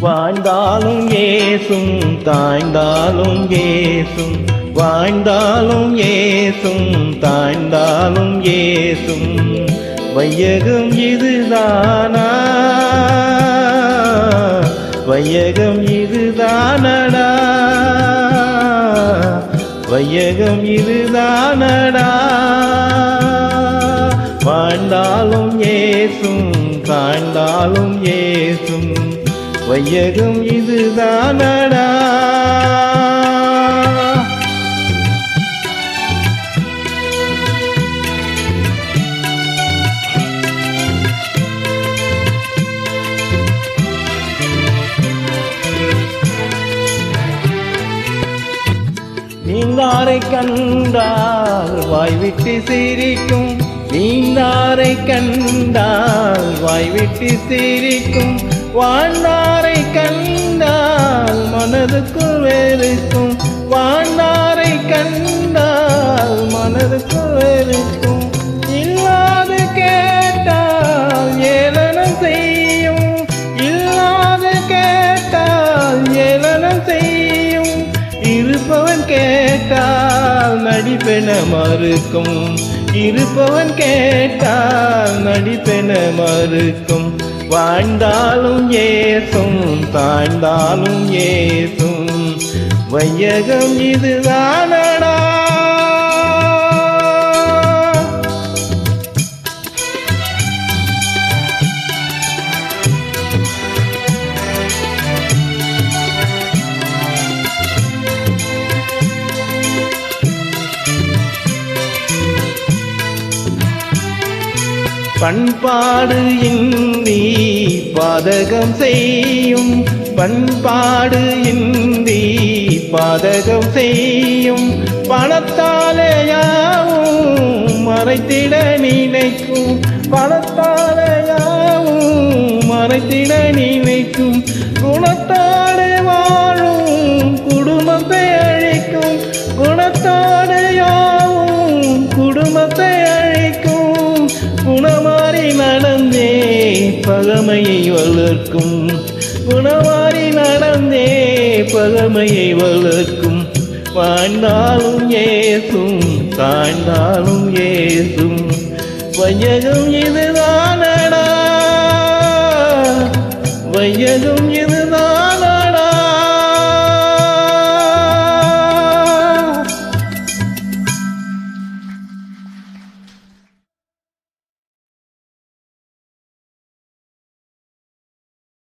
வாழ்ந்தாலும் ஏசும் தாய்ந்தாலும் ஏசும். வாழ்ந்தாலும் ஏசும் தாய்ந்தாலும் ஏசும். வையகம் இதுதானா? வையகம் இதுதானடா? வையகம் இதுதானடா? வாழ்ந்தாலும் ஏசும் தாழ்ந்தாலும் ஏசும். வையகம் இதுதானடா. நீந்தாரை கண்டால் வாய்விட்டு சிரிக்கும். நீந்தாரை கண்டால் வாய்விட்டு சிரிக்கும். வாழ்ந்தாரை மனதுக்குள் வேறுக்கும் வாழ்ந்தாரை கண்டால் மனதுக்குள் வேறுக்கும் இல்லாது கேட்டால் ஏளனம் செய்யும். இல்லாது கேட்டால் ஏளனம் செய்யும். இருப்பவன் கேட்டால் நடிப்பென மறுக்கும். இருப்பவன் கேட்டால் நடிப்பென மறுக்கும். வாழ்ந்தாலும் ஏசும் தாழ்ந்தாலும் ஏசும். வையகம் இதுதானடா பண்பாடு இந்தி பாதகம் செய்யும். பண்பாடு இந்தி பாதகம் செய்யும். பணத்தாலேயாவும் மறைத்திட நினைக்கும். பணத்தாலேயாவும் மறைத்திட நினைக்கும். குணத்தாலே வா பகமையை வளர்க்கும். குணமாறி நடந்தே பகமையை வளர்க்கும். வாழ்ந்தாலும் ஏசும் தாழ்ந்தாலும் ஏசும். வையகம் இதுதானடா. வையகம் இது